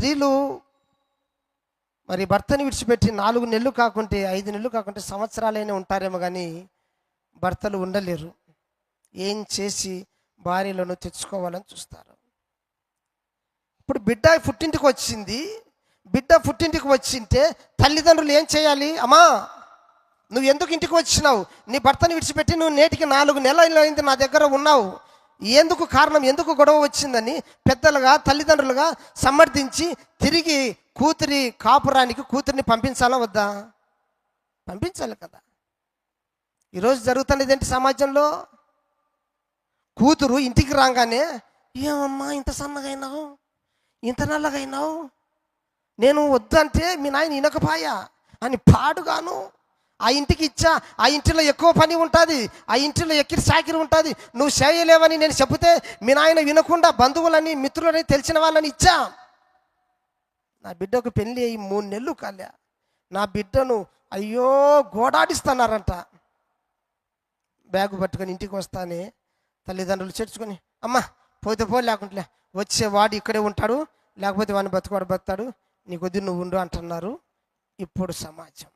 స్త్రీలు మరి భర్తని విడిచిపెట్టి నాలుగు నెలలు కాకుంటే ఐదు నెలలు కాకుంటే సంవత్సరాలైనా ఉంటారేమో కానీ భర్తలు ఉండలేరు. ఏం చేసి భార్యలను తెచ్చుకోవాలని చూస్తారు. ఇప్పుడు బిడ్డ పుట్టింటికి వచ్చింది. బిడ్డ పుట్టింటికి వచ్చింటే తల్లిదండ్రులు ఏం చేయాలి? అమ్మా నువ్వు ఎందుకు ఇంటికి వచ్చినావు? నీ భర్తని విడిచిపెట్టి నువ్వు నేటికి నాలుగు నెలలు అయింది నా దగ్గర ఉన్నావు. ఎందుకు కారణం ఎందుకు గొడవ వచ్చిందని పెద్దలుగా తల్లిదండ్రులుగా సమర్థించి తిరిగి కూతురి కాపురానికి కూతురిని పంపించాలా వద్దా? పంపించాలి కదా. ఈరోజు జరుగుతున్నది ఏంటి సమాజంలో? కూతురు ఇంటికి రాగానే ఏమమ్మా ఇంత సన్నగైనావు? ఇంత నల్లగైనావు? నేను వద్దంటే మీ నాయన ఇనకపాయా? అని పాడుగాను ఆ ఇంటికి ఇచ్చా ఆ ఇంటిలో ఎక్కువ పని ఉంటుంది ఆ ఇంటిలో ఎక్కిరి సాకిరి ఉంటుంది. నువ్వు చేయలేవని నేను చెబితే మీ నాయన వినకుండా బంధువులని మిత్రులని తెలిసిన వాళ్ళని ఇచ్చా? నా బిడ్డకు పెళ్ళి అయ్యి మూడు నెలలు కాలే. నా బిడ్డను అయ్యో గోడాడిస్తున్నారంట. బ్యాగు పట్టుకొని ఇంటికి వస్తానే తల్లిదండ్రులు చేర్చుకొని అమ్మ పోతే పో లేకుంటే వచ్చే వాడు ఇక్కడే ఉంటాడు లేకపోతే వాడిని బతుకువాడు బతాడు నీకొద్దు నువ్వు ఉండు అంటున్నారు ఇప్పుడు సమాజం.